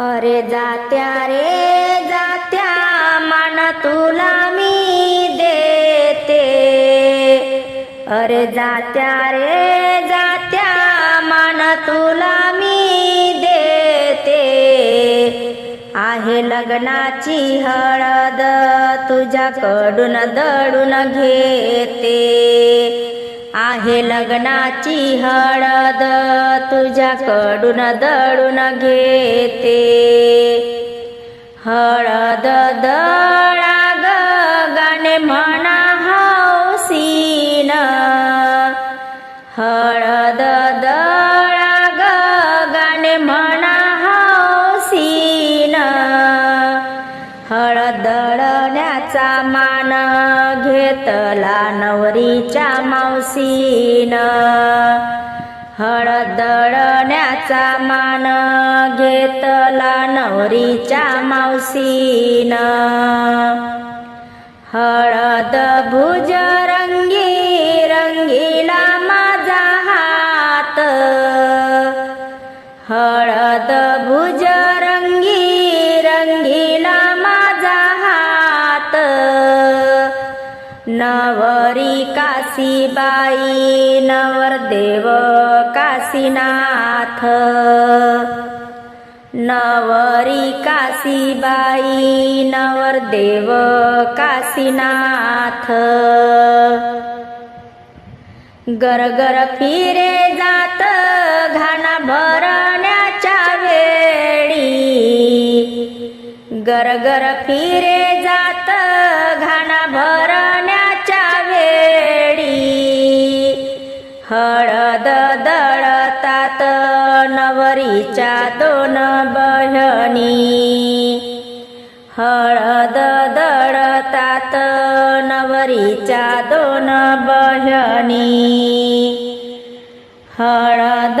अरे जात्या रे जात्या मान तुला मी देते. अरे जात्या रे जात्या मान तुला मी देते. आहे लग्नाची हळद तुझ्याकडून दळून घेते. आहे लग्नाची हळद तुझ्याकडून दळून घेते. हळद दळा ग गाणे म्हणा हौसीन. हळद दळा ग गाणे म्हणा हौसीन. हळद दळण्याचा मान घेतला नवरीच्या हसीन हळदळण्याचा मान घेतला नवरीच्या मावशीन. हळद भुज रंगी रंगीला मा नवरी काशीबाई नवरदेव काशीनाथ. नवरी काशीबाई नवरदेव काशीनाथ. गरगर फिरे जात घाना भरण्याच्या वेळी. गरगर फिरे जात नवरीच्या दोन बहिणी हळद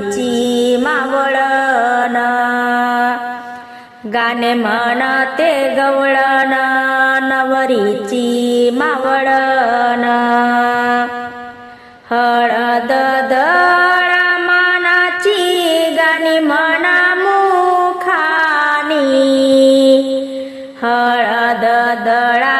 नवरीची मावळण गाणे म्हणते गवळण नवरीची मावळण हळद दळा मानाची गाणी म्हणा मुखानी. हळद दळा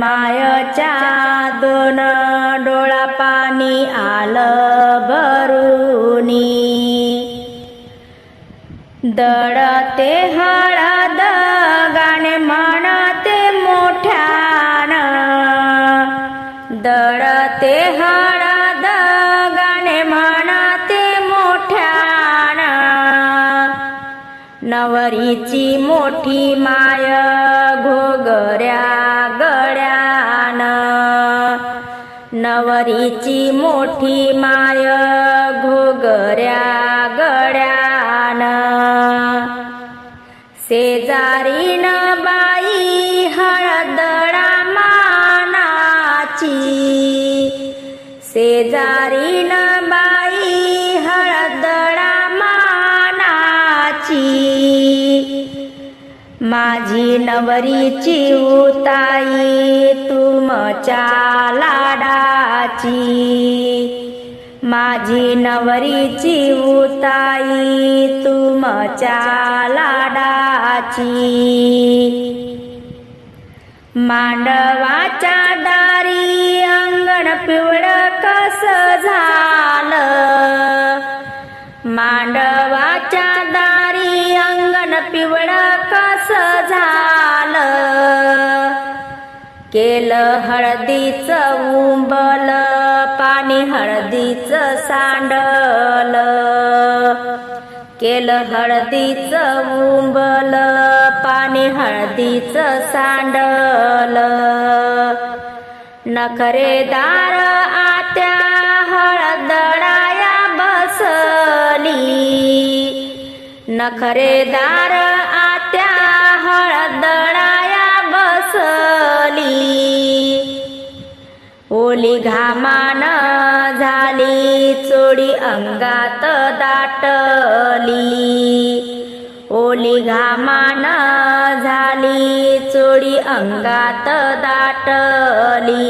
मायच्या दोन डोळा पाणी आलं भरूनी दळते हळद गाणे म्हणते मोठ्यान. दळते हळद गाणे म्हणते मोठ्यान. नवरीची मोठी माय नवरीची मोठी माय घोगऱ्या गड्यान. शेजारीन बाई हळदळा मानाची. शेजारीन बाई हळदळा मानाची. माझी नवरीची उताई तुमच्या लाडा लाडाची माझी नवरीची उताई तुमच्या लाडाची मांडवाच्या दारी अंगण पिवळं कस झालं? मांडवाच्या दारी अंगण पिवळं कस झालं? केलं हळदीचं उंबलं हळदीचं सांडल केलं हळदीचं उंबल पाणी हळदीचं सांडल. नखरेदार आत्या हळदळाया बसली. नखरेदार आत्या हळदळाया बसली. ओली घामान झाली चोडी अंगात दाटली. ओली घामान झाली चोडी अंगात दाटली.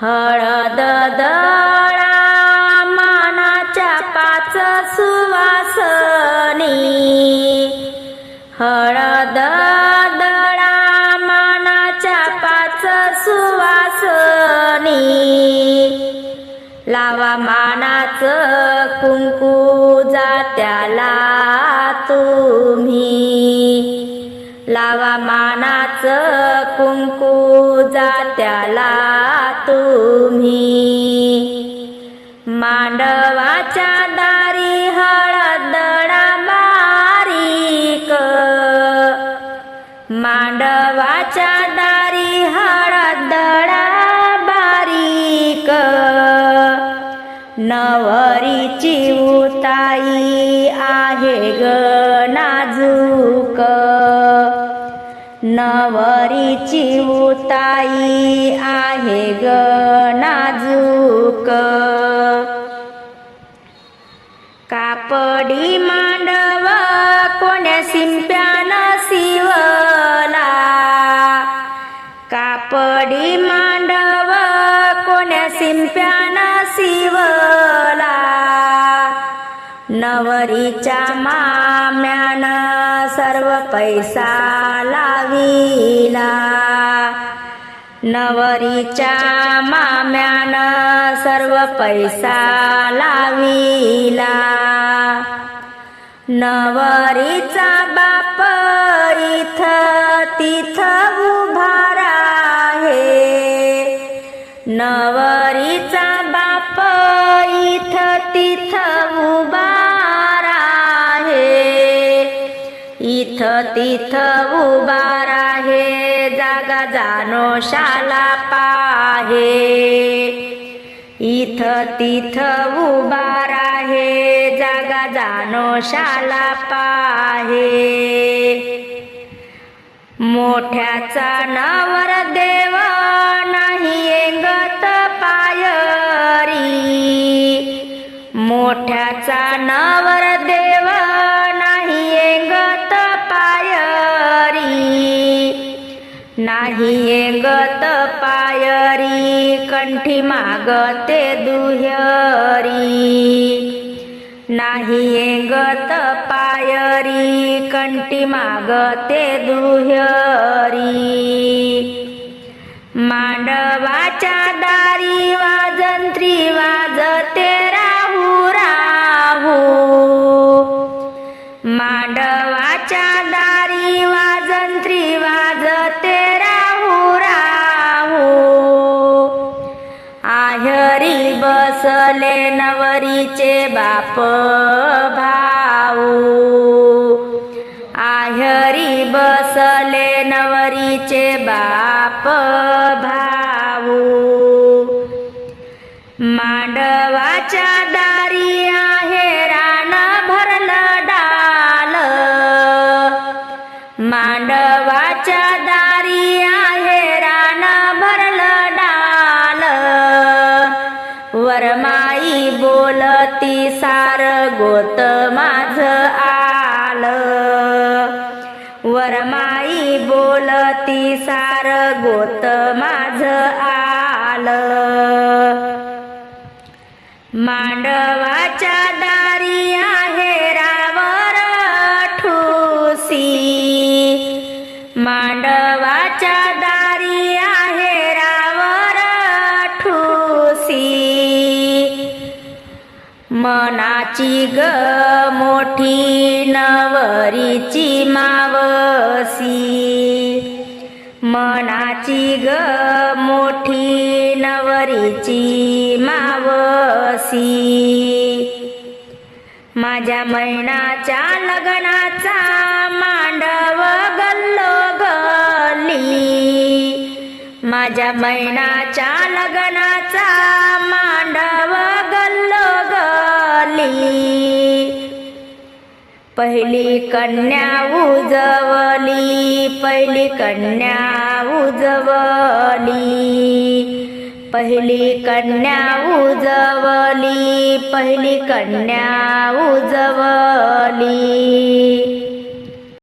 हळद दळा मानाच्या पाच सुवासनी. हळद मानाच कुंकू जात्याला तुम्ही. लावा मानाच कुंकू जात्याला तुम्ही. मांड नवरीची उताई आहे ग नाजूक नवरीची उताई आहे ग नाजूक नवरीच्या माम्यानं सर्व पैसा लाविला. नवरीच्या माम्यानं सर्व पैसा लाविला. नवरीचा बाप इथ तिथ उभा हे नवरीचा बाप इथ तिथ उभा इथ तिथ उभा आहे जागा जानो शाला पाहे. इथ तिथ उभा आहे जागा जानो शाला पाहे. मोठ्याचा नवर देव नाही येंगत पायरी. मोठ्याचा नवर देवा नाही येंगत पायरी कंठी मागते दुहरी. नाही गत पायरी कंठी मागते दुहरी. मांडवाच्या दारी वाजंत्री वाजते राहू राहू. मांडवाच्या दारी बाप भाऊ. आहरी बसले नवरीचे बाप भाऊ. वरमाई बोलती सार गोत माझ आलं. वरमाई बोलती सार गोत माझ आलं. मांडवाच्या दारी आहे रावर ठुसी. मांडवा मनाची ग मोठी नवरीची मावसी. मनाची ग मोठी नवरीची मावसी. माझ्या मैनाच्या लग्नाचा मांडव गल्लो गली माझ्या मैनाच्या लग्नाचा मांडव पहिली कन्या उजवली पहिली कन्या उजवली. पहिली कन्या उजवली पहिली कन्या उजवली.